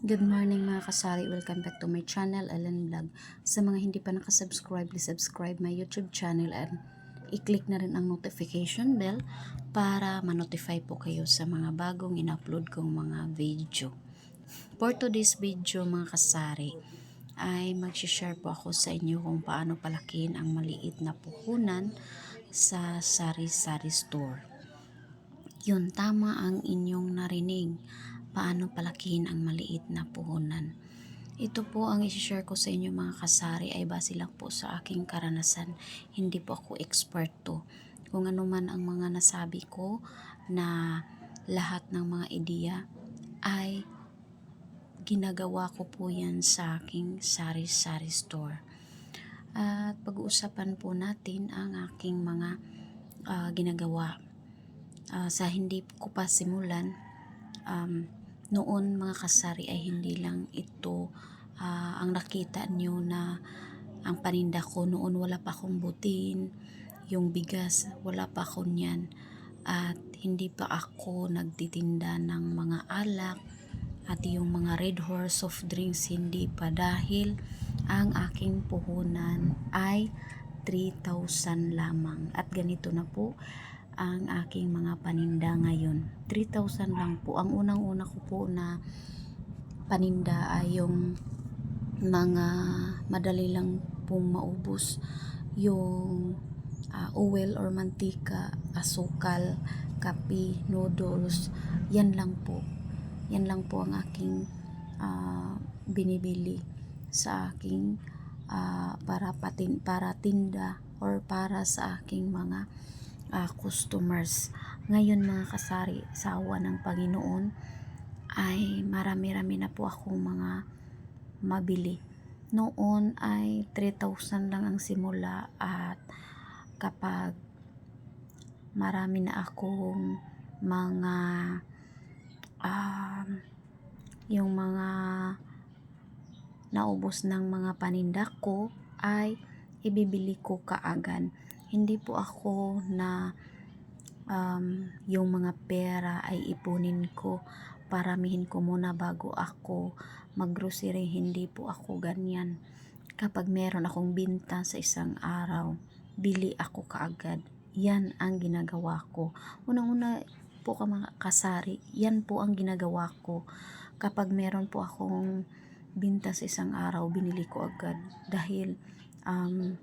Good morning mga kasari. Welcome back to my channel, Ellen Vlog. Sa mga hindi pa nakasubscribe, please subscribe my YouTube channel and i-click na rin ang notification bell para ma-notify po kayo sa mga bagong in-upload kong mga video. For today's video mga kasari, ay mag-share po ako sa inyo kung paano palakin ang maliit na puhunan sa sari-sari store. Yun, tama ang inyong narinig paano palakihin ang maliit na puhunan. Ito po ang isi-share ko sa inyo mga kasari ay base lang po sa aking karanasan. Hindi po ako eksperto. Kung ano man ang mga nasabi ko na lahat ng mga ideya ay ginagawa ko po yan sa aking sari-sari store. At pag-uusapan po natin ang aking mga ah, ginagawa. Ah, sa hindi ko pa simulan, um, noon mga kasari ay hindi lang ito ah, ang nakita nyo na ang paninda ko noon wala pa akong butin yung bigas wala pa ako niyan. At hindi pa ako nagtitinda ng mga alak at yung mga red horse soft drinks hindi pa. Dahil ang aking puhunan ay 3,000 lamang. At ganito na po ang aking mga paninda ngayon. 3,000 lang po. Ang unang-una ko po na paninda ay yung mga madali lang pong maubos. Yung ah, oil or mantika, asukal, kape, noodles. Yan lang po. Yan lang po ang aking ah, binibili sa aking ah, para patin para tinda or para sa aking mga ah, customers. Ngayon mga kasari, sa awa ng Panginoon, ay marami-rami na po akong mga mabili. Noon ay 3,000 lang ang simula at kapag marami na akong mga um, yung mga naubos ng mga paninda ko ay ibibili ko kaagad hindi po ako na um, yung mga pera ay ipunin ko. Paramihin ko muna bago ako maggrocery. Hindi po ako ganyan. Kapag meron akong binta sa isang araw bili ako kaagad. Yan ang ginagawa ko. Unang-una po ka mga kasari yan po ang ginagawa ko. Kapag meron po akong binta sa isang araw binili ko agad. Dahil um,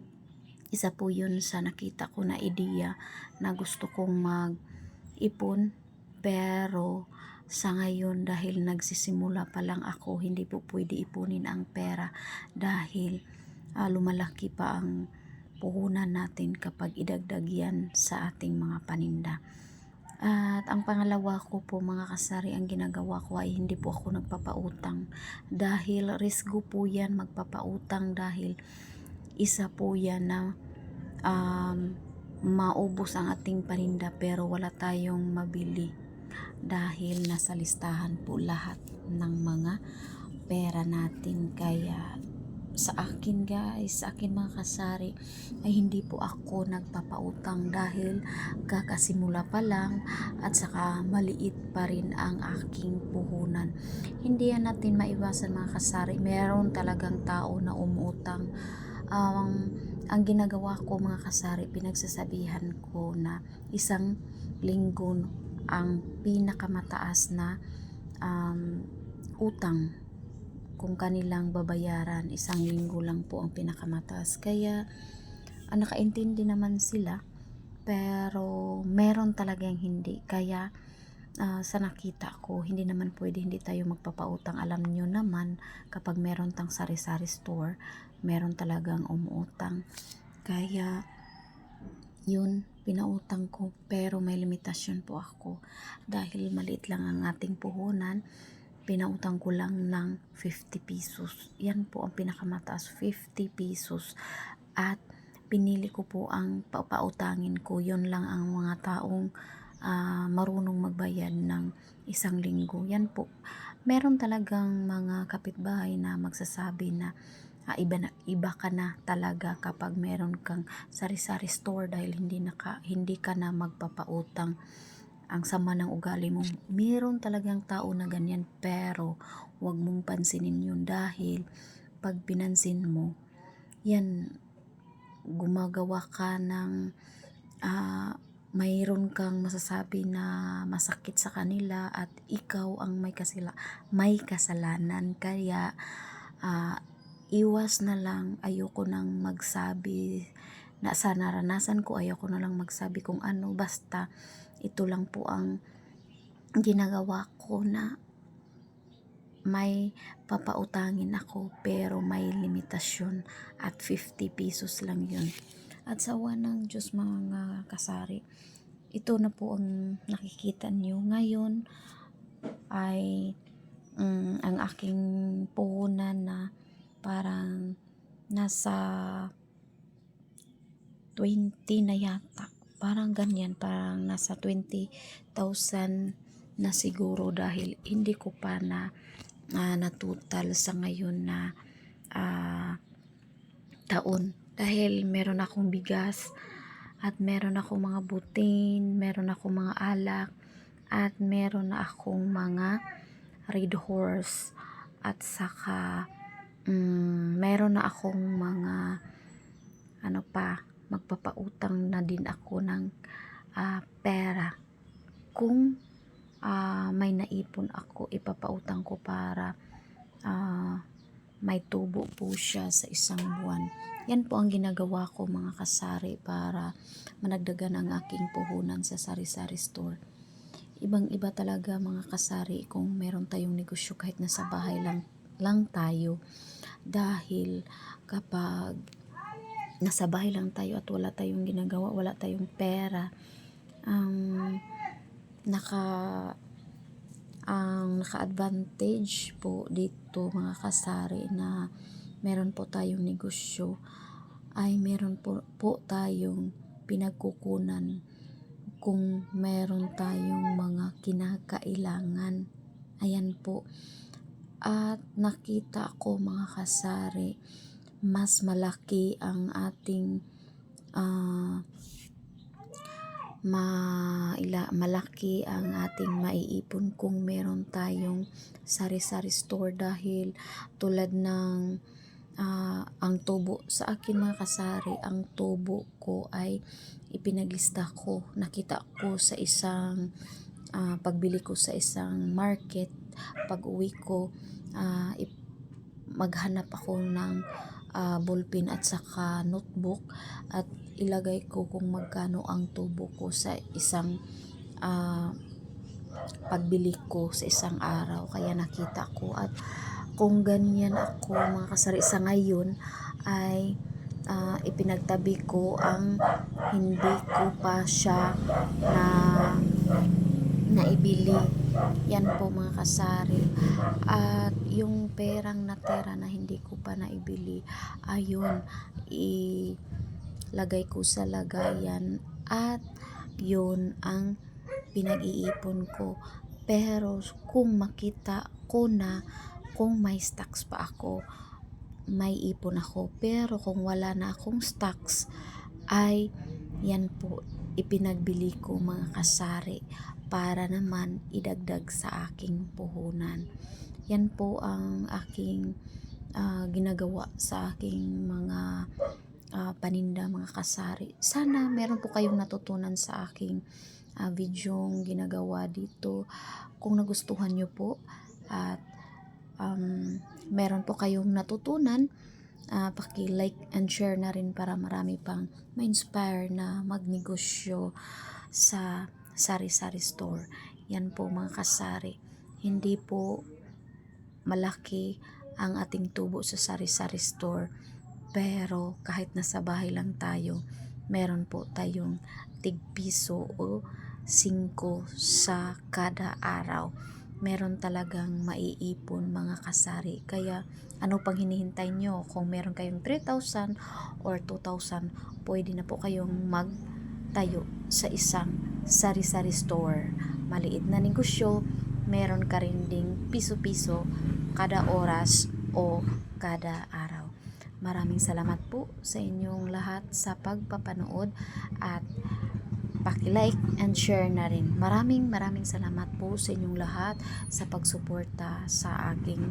isa po yun sa nakita ko na ideya na gusto kong mag-ipon pero sa ngayon dahil nagsisimula pa lang ako hindi po pwede ipunin ang pera dahil ah, lumalaki pa ang puhunan natin kapag idagdag yan sa ating mga paninda. At ang pangalawa ko po mga kasari, ang ginagawa ko ay hindi po ako nagpapautang. Dahil risgo po yan magpapautang dahil isa po yan na um, maubos ang ating paninda pero wala tayong mabili dahil nasa listahan po lahat ng mga pera natin kaya sa akin guys, sa akin mga kasari ay hindi po ako nagpapautang dahil kakasimula pa lang at saka maliit pa rin ang aking puhunan. Hindi yan natin maiwasan mga kasari. Meron talagang tao na umuutang. Um, ang ginagawa ko mga kasari, pinagsasabihan ko na isang linggo ang pinakamataas na um, utang kung kanilang babayaran. Isang linggo lang po ang pinakamataas. Kaya ah, nakaintindi naman sila pero meron talagang hindi. Kaya ah, sa nakita ko hindi naman pwede hindi tayo magpapautang. Alam nyo naman kapag meron tang sari-sari store meron talagang umuutang kaya yun pinautang ko pero may limitasyon po ako dahil maliit lang ang ating puhunan pinautang ko lang ng 50 pesos. Yan po ang pinakamataas, 50 pesos. At pinili ko po ang papautangin ko. Yun lang ang mga taong ah, marunong magbayad ng isang linggo. Yan po. Meron talagang mga kapitbahay na magsasabi na ah, iba, na, iba ka na talaga kapag meron kang sari-sari store dahil hindi, naka, hindi ka na magpapautang ang sama ng ugali mo. Meron talagang tao na ganyan pero wag mong pansinin yun dahil pag pinansin mo, yan, gumagawa ka ng ah, mayroon kang masasabi na masakit sa kanila at ikaw ang may kasila may kasalanan kaya ah, iwas na lang. Ayoko nang magsabi na sa naranasan ko ayoko na lang magsabi kung ano. Basta ito lang po ang ginagawa ko na may papautangin ako pero may limitasyon at 50 pesos lang yun. At sa awa ng Diyos mga kasari ito na po ang nakikita niyo ngayon ay mm, ang aking puhunan na parang nasa 20 na yata. Parang ganyan parang nasa 20,000 na siguro dahil hindi ko pa na ah, natutal sa ngayon na ah, taon. Dahil meron akong bigas at meron akong mga butin, meron akong mga alak at meron na akong mga red horse at saka mm, meron na akong mga ano pa magpapautang na din ako ng ah, pera. Kung ah, may naipon ako ipapautang ko para ah, may tubo po siya sa isang buwan. Yan po ang ginagawa ko mga kasari para managdagan ang aking puhunan sa sari-sari store. Ibang iba talaga mga kasari kung meron tayong negosyo kahit nasa bahay lang lang tayo dahil kapag nasa bahay lang tayo at wala tayong ginagawa wala tayong pera ang naka ang naka-advantage po dito mga kasari na meron po tayong negosyo ay meron po, po tayong pinagkukunan kung meron tayong mga kinakailangan. Ayan po. At nakita ko mga kasari, mas malaki ang ating ah maila, malaki ang ating maiipon kung meron tayong sari-sari store dahil tulad ng ah, ang tubo. Sa akin mga kasari ang tubo ko ay ipinaglista ko. Nakita ko sa isang ah, pagbili ko sa isang market pag uwi ko ip- maghanap ako ng ah, ballpen at saka notebook at ilagay ko kung magkano ang tubo ko sa isang ah, pagbili ko sa isang araw. Kaya nakita ko at kung ganyan ako mga kasari sa ngayon ay ah, ipinagtabi ko ang hindi ko pa siya na naibili yan po mga kasari at yung perang natera na hindi ko pa naibili ayun ilagay ko sa lagayan. At yun ang pinag-iipon ko. Pero kung makita ko na kung may stocks pa ako may ipon ako. Pero kung wala na akong stocks ay yan po ipinagbili ko mga kasari para naman idagdag sa aking puhunan. Yan po ang aking ah, ginagawa sa aking mga ah, paninda mga kasari. Sana meron po kayong natutunan sa aking ah, videong ginagawa dito. Kung nagustuhan nyo po at um, meron po kayong natutunan ah, paki-like and share na rin para marami pang ma-inspire na magnegosyo sa sari-sari store. Yan po mga kasari. Hindi po malaki ang ating tubo sa sari-sari store. Pero kahit nasa bahay lang tayo, meron po tayong tigpiso o 5 sa kada araw. Meron talagang maiipon mga kasari. Kaya ano pang hinihintay nyo? Kung meron kayong 3,000 or 2,000, pwede na po kayong magtayo sa isang sari-sari store. Maliit na negosyo, meron ka rin ding piso-piso kada oras o kada araw. Maraming salamat po sa inyong lahat sa pagpapanood at paki-like and share na rin. Maraming maraming salamat po sa inyong lahat sa pagsuporta sa aking